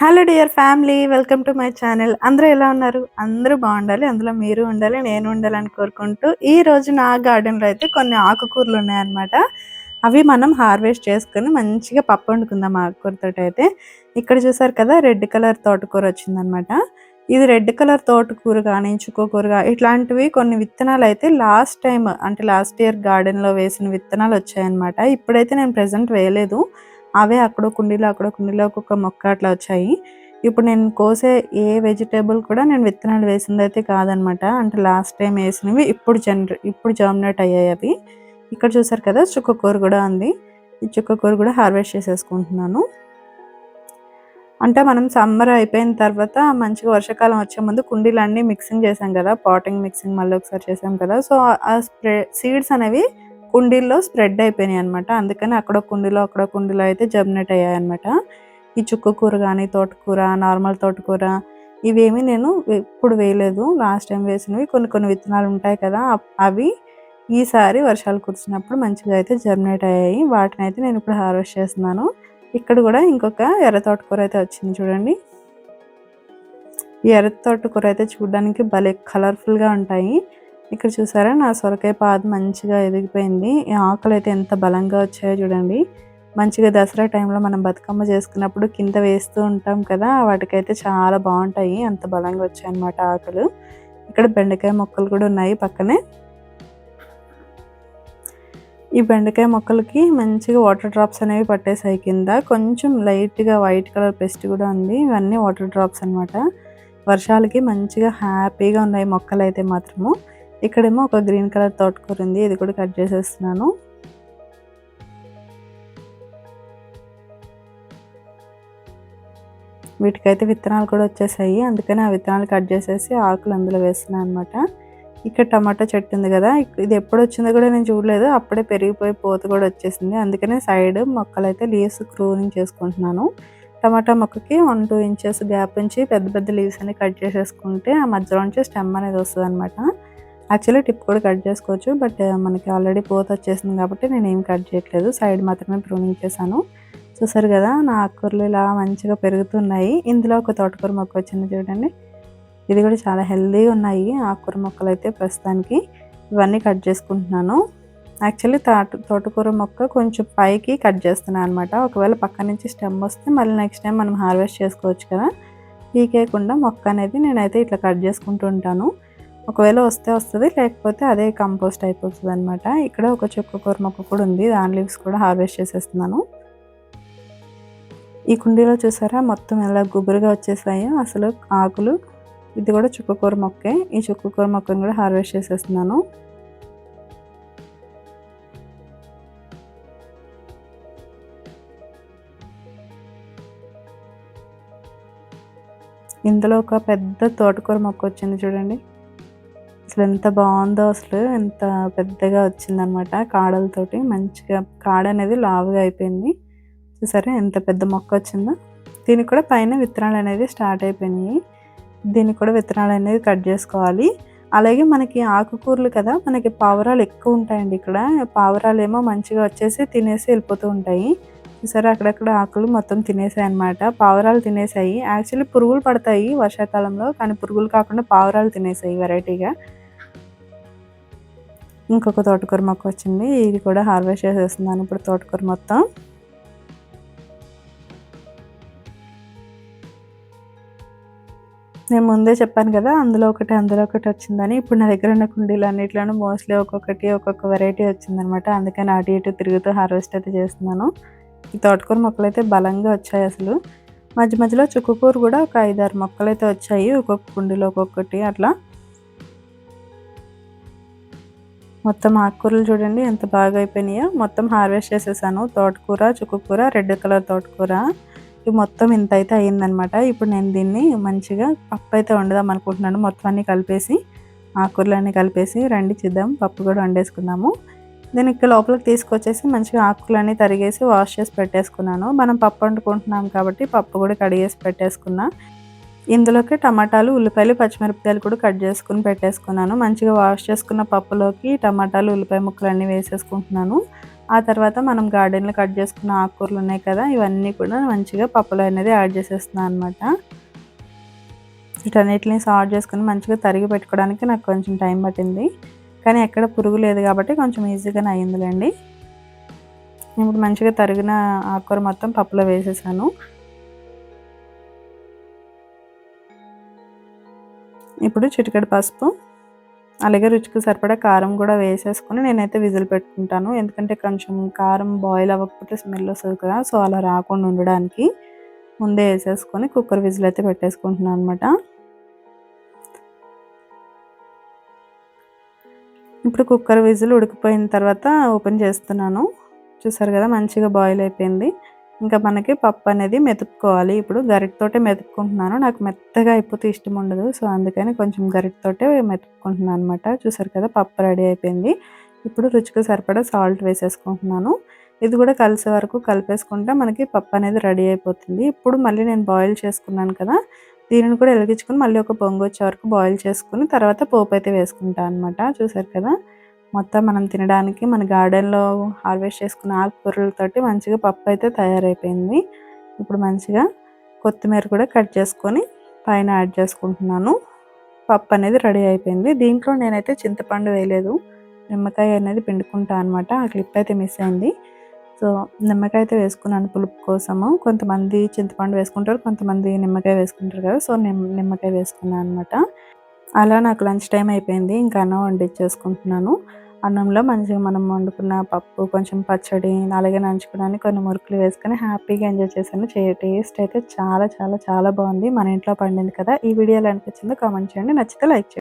Hello dear family welcome to my channel అందరూ ఎలా ఉన్నారు? అందరూ బాగుండాలి. అందులో మీరు ఉండాలి నేను ఉండాలని కోరుకుంటూ ఈ రోజు నా గార్డెన్లో అయితే కొన్ని ఆకుకూరలు ఉన్నాయన్నమాట. అవి మనం హార్వెస్ట్ చేసుకొని మంచిగా పప్పు వండుకుందాం ఆకుకూరతో అయితే. ఇక్కడ చూసారు కదా రెడ్ కలర్ తోటకూర వచ్చిందనమాట ఇది రెడ్ కలర్ తోటకూర కానీ చుక్కకూర ఇట్లాంటివి కొన్ని విత్తనాలు అయితే లాస్ట్ టైం అంటే లాస్ట్ ఇయర్ గార్డెన్లో వేసిన విత్తనాలు వచ్చాయన్నమాట. ఇప్పుడైతే నేను ప్రజెంట్ వేయలేదు. అవే అక్కడో కుండీలో అక్కడో కుండీలో ఒక్కొక్క మొక్క అట్లా వచ్చాయి. ఇప్పుడు నేను కోసే ఏ వెజిటేబుల్ కూడా నేను విత్తనాలు వేసింది అయితే కాదనమాట. అంటే లాస్ట్ టైం వేసినవి ఇప్పుడు జనరే ఇప్పుడు జామినేట్ అయ్యాయి అవి. ఇక్కడ చూసారు కదా చుక్కకూర కూడా ఉంది. ఈ చుక్కకూర కూడా హార్వెస్ట్ చేసేసుకుంటున్నాను. అంటే మనం సమ్మర్ అయిపోయిన తర్వాత మంచిగా వర్షాకాలం వచ్చే ముందు కుండీలు అన్నీ మిక్సింగ్ చేసాం కదా పాటింగ్ మిక్సింగ్ మళ్ళీ ఒకసారి చేసాం కదా. సో ఆ స్ప్రే సీడ్స్ అనేవి కుండీల్లో స్ప్రెడ్ అయిపోయినాయి అనమాట అందుకని అక్కడ కుండీలో అక్కడ కుండీలో అయితే జర్మినేట్ అయ్యాయి అనమాట ఈ చుక్క కూర కానీ తోటకూర నార్మల్ తోటకూర ఇవేమి నేను ఇప్పుడు వేయలేదు. లాస్ట్ టైం వేసినవి కొన్ని కొన్ని విత్తనాలు ఉంటాయి కదా అవి ఈసారి వర్షాలు కురిసినప్పుడు మంచిగా అయితే జర్మినేట్ అయ్యాయి. వాటిని అయితే నేను ఇప్పుడు హార్వెస్ట్ చేస్తున్నాను. ఇక్కడ కూడా ఇంకొక ఎర్ర తోటకూర అయితే వచ్చింది చూడండి. ఈ ఎర్ర తోటకూర అయితే చూడడానికి భలే కలర్ఫుల్గా ఉంటాయి. ఇక్కడ చూసారా? నా సొరకాయ పాద మంచిగా ఎదిగిపోయింది. ఈ ఆకులు అయితే ఎంత బలంగా వచ్చాయో చూడండి. మంచిగా దసరా టైంలో మనం బతుకమ్మ చేసుకున్నప్పుడు కింద వేస్తూ ఉంటాం కదా వాటికైతే చాలా బాగుంటాయి. అంత బలంగా వచ్చాయి అన్నమాట ఆకులు. ఇక్కడ బెండకాయ మొక్కలు కూడా ఉన్నాయి పక్కనే. ఈ బెండకాయ మొక్కలకి మంచిగా వాటర్ డ్రాప్స్ అనేవి పట్టేసాయి కింద. కొంచెం లైట్గా వైట్ కలర్ పెస్ట్ కూడా ఉంది. ఇవన్నీ వాటర్ డ్రాప్స్ అనమాట వర్షాలకి మంచిగా హ్యాపీగా ఉన్నాయి మొక్కలు అయితే మాత్రము. ఇక్కడేమో ఒక గ్రీన్ కలర్ తోటకూర ఉంది. ఇది కూడా కట్ చేసేస్తున్నాను. వీటికైతే విత్తనాలు కూడా వచ్చేసాయి. అందుకని ఆ విత్తనాలు కట్ చేసేసి ఆకులు అందులో వేస్తున్నాను అనమాట ఇక్కడ టమాటా చెట్టు ఉంది కదా. ఇది ఎప్పుడు వచ్చిందో కూడా నేను చూడలేదు. అప్పుడే పెరిగిపోయి పోత కూడా వచ్చేసింది. అందుకనే సైడ్ మొక్కలు అయితే లీవ్స్ క్రూనింగ్ చేసుకుంటున్నాను. టమాటా మొక్కకి వన్ టూ ఇంచెస్ గ్యాప్ నుంచి పెద్ద పెద్ద లీవ్స్ అన్ని కట్ చేసేసుకుంటే ఆ మధ్యలో నుంచి స్టెమ్ అనేది వస్తుంది అనమాట యాక్చువల్లీ టిప్ కూడా కట్ చేసుకోవచ్చు. బట్ uh, మనకి ఆల్రెడీ పోత వచ్చేసింది కాబట్టి నేను ఏం కట్ చేయట్లేదు. సైడ్ మాత్రమే ప్రూనింగ్ చేశాను. చూసారు కదా నా ఆకుకూరలు ఇలా మంచిగా పెరుగుతున్నాయి. ఇందులో ఒక తోటకూర మొక్క వచ్చింది చూడండి. ఇది కూడా చాలా హెల్దీగా ఉన్నాయి ఆకుకూర మొక్కలు అయితే ప్రస్తుతానికి. ఇవన్నీ కట్ చేసుకుంటున్నాను. యాక్చువల్లీ తాట తోటకూర మొక్క కొంచెం పైకి కట్ చేస్తున్నాను అనమాట ఒకవేళ పక్క నుంచి స్టెమ్ వస్తే మళ్ళీ నెక్స్ట్ టైం మనం హార్వెస్ట్ చేసుకోవచ్చు కదా. పీకేయకుండా మొక్క అనేది నేనైతే ఇట్లా కట్ చేసుకుంటూ ఉంటాను. ఒకవేళ వస్తే వస్తుంది లేకపోతే అదే కంపోస్ట్ అయిపోతుంది అనమాట ఇక్కడ ఒక చుక్కకూర మొక్క కూడా ఉంది దాని లీవ్స్ కూడా హార్వెస్ట్ చేసేస్తున్నాను. ఈ కుండీలో చూసారా మొత్తం ఎలా గుబురుగా వచ్చేసాయో అసలు ఆకులు. ఇది కూడా చుక్కకూర మొక్కే ఈ చుక్కకూర మొక్కను కూడా హార్వెస్ట్ చేసేస్తున్నాను. ఇందులో ఒక పెద్ద తోటకూర మొక్క వచ్చింది చూడండి. అసలు ఎంత బాగుందో అసలు ఎంత పెద్దగా వచ్చిందనమాట కాడలతోటి. మంచిగా కాడ అనేది లావుగా అయిపోయింది. చూసారా ఎంత పెద్ద మొక్క వచ్చిందో. దీనికి కూడా పైన విత్తనాలు అనేది స్టార్ట్ అయిపోయినాయి. దీనికి కూడా విత్తనాలు అనేది కట్ చేసుకోవాలి. అలాగే మనకి ఆకుకూరలు కదా మనకి పావురాలు ఎక్కువ ఉంటాయండి ఇక్కడ. పావురాలు ఏమో మంచిగా వచ్చేసి తినేసి వెళ్ళిపోతూ ఉంటాయి. చూసారా అక్కడక్కడ ఆకులు మొత్తం తినేసాయి అనమాట పావురాలు తినేసాయి. యాక్చువల్లీ పురుగులు పడతాయి వర్షాకాలంలో కానీ పురుగులు కాకుండా పావురాలు తినేసాయి వెరైటీగా. ఇంకొక తోటకూర మొక్క వచ్చింది. ఇది కూడా హార్వెస్ట్ చేసేస్తున్నాను. ఇప్పుడు తోటకూర మొత్తం. నేను ముందే చెప్పాను కదా అందులో ఒకటి అందులో ఒకటి వచ్చిందని. ఇప్పుడు నా దగ్గర ఉన్న కుండీలు అన్నిట్లోనూ మోస్ట్లీ ఒక్కొక్కటి ఒక్కొక్క వెరైటీ వచ్చిందనమాట అందుకని అటు ఇటు తిరుగుతూ హార్వెస్ట్ అయితే చేస్తున్నాను. ఈ తోటకూర మొక్కలు అయితే బలంగా వచ్చాయి అసలు. మధ్య మధ్యలో చుక్కకూర కూడా ఒక ఐదారు మొక్కలు అయితే వచ్చాయి. ఒక్కొక్క కుండీలో ఒక్కొక్కటి అట్లా. మొత్తం ఆకుకూరలు చూడండి ఎంత బాగా అయిపోయినాయో. మొత్తం హార్వెస్ట్ చేసేసాను. తోటకూర చుక్కకూర రెడ్ కలర్ తోటకూర. ఇవి మొత్తం ఇంత అయితే అయ్యిందనమాట ఇప్పుడు నేను దీన్ని మంచిగా పప్పు అయితే వండుదాం అనుకుంటున్నాను. మొత్తం అన్నీ కలిపేసి ఆకుకూరలన్నీ కలిపేసి రండి చూద్దాం. పప్పు కూడా వండేసుకుందాము. నేను ఇక్కడ లోపలికి తీసుకొచ్చేసి మంచిగా ఆకులన్నీ తరిగేసి వాష్ చేసి పెట్టేసుకున్నాను. మనం పప్పు వండుకుంటున్నాం కాబట్టి పప్పు కూడా కడిగేసి పెట్టేసుకున్నా. ఇందులోకి టమాటాలు ఉల్లిపాయలు పచ్చిమిరపకాయలు కూడా కట్ చేసుకుని పెట్టేసుకున్నాను. మంచిగా వాష్ చేసుకున్న పప్పులోకి టమాటాలు ఉల్లిపాయ ముక్కలు అన్నీ వేసేసుకుంటున్నాను. ఆ తర్వాత మనం గార్డెన్లో కట్ చేసుకున్న ఆకుకూరలు ఉన్నాయి కదా ఇవన్నీ కూడా మంచిగా పప్పులో అనేది యాడ్ చేసేస్తున్నాను అనమాట వీటన్నిటిని సాల్ట్ చేసుకుని మంచిగా తరిగి పెట్టుకోవడానికి నాకు కొంచెం టైం పట్టింది. కానీ ఎక్కడ పురుగు లేదు కాబట్టి కొంచెం ఈజీగానే అయ్యిందిలేండి. ఇప్పుడు మంచిగా తరిగిన ఆకుకూర మొత్తం పప్పులో వేసేసాను. ఇప్పుడు చిటికెడు పసుపు అలాగే రుచికి సరిపడా కారం కూడా వేసేసుకొని నేనైతే విజిల్ పెట్టుకుంటాను. ఎందుకంటే కొంచెం కారం బాయిల్ అవ్వకపోతే స్మెల్ వస్తుంది కదా సో అలా రాకుండా ఉండడానికి ముందే వేసేసుకొని కుక్కర్ విజిల్ అయితే పెట్టేసుకుంటున్నాను అనమాట ఇప్పుడు కుక్కర్ విజిల్ ఉడికిపోయిన తర్వాత ఓపెన్ చేస్తున్నాను. చూసారు కదా మంచిగా బాయిల్ అయిపోయింది. ఇంకా మనకి పప్పు అనేది మెతుక్కోవాలి. ఇప్పుడు గరిటతోటే మెతుక్కుంటున్నాను. నాకు మెత్తగా అయిపోతే ఇష్టం ఉండదు. సో అందుకని కొంచెం గరిటతోటే మెతుక్కుంటున్నాను అనమాట చూసారు కదా పప్పు రెడీ అయిపోయింది. ఇప్పుడు రుచికి సరిపడా సాల్ట్ వేసేసుకుంటున్నాను. ఇది కూడా కలిసే వరకు కలిపేసుకుంటే మనకి పప్పు అనేది రెడీ అయిపోతుంది. ఇప్పుడు మళ్ళీ నేను బాయిల్ చేసుకున్నాను కదా దీనిని కూడా వెలిగించుకుని మళ్ళీ ఒక పొంగు వచ్చే వరకు బాయిల్ చేసుకుని తర్వాత పోపు అయితే వేసుకుంటాను అనమాట చూసారు కదా మొత్తం మనం తినడానికి మన గార్డెన్లో హార్వెస్ట్ చేసుకున్న ఆకుకూరలతోటి మంచిగా పప్పు అయితే తయారైపోయింది. ఇప్పుడు మంచిగా కొత్తిమీర కూడా కట్ చేసుకొని పైన యాడ్ చేసుకుంటున్నాను. పప్పు అనేది రెడీ అయిపోయింది. దీంట్లో నేనైతే చింతపండు వేయలేదు. నిమ్మకాయ అనేది పిండుకుంటా అనమాట ఆ క్లిప్ అయితే మిస్ అయింది. సో నిమ్మకాయ అయితే వేసుకున్నాను పులుపు కోసము. కొంతమంది చింతపండు వేసుకుంటారు కొంతమంది నిమ్మకాయ వేసుకుంటారు కదా. సో నిమ్మకాయ వేసుకున్నాను అనమాట అలా నాకు లంచ్ టైం అయిపోయింది. ఇంకా అన్నం వండించేసుకుంటున్నాను. అన్నంలో మంచిగా మనం వండుకున్న పప్పు కొంచెం పచ్చడి అలాగే నంచుకోవడానికి కొన్ని మురుకులు వేసుకొని హ్యాపీగా ఎంజాయ్ చేశాను. టేస్ట్ అయితే చాలా చాలా చాలా బాగుంది. మన ఇంట్లో పండింది కదా. ఈ వీడియోలో అనిపించిందో కామెంట్ చేయండి. నచ్చితే లైక్ చేయండి.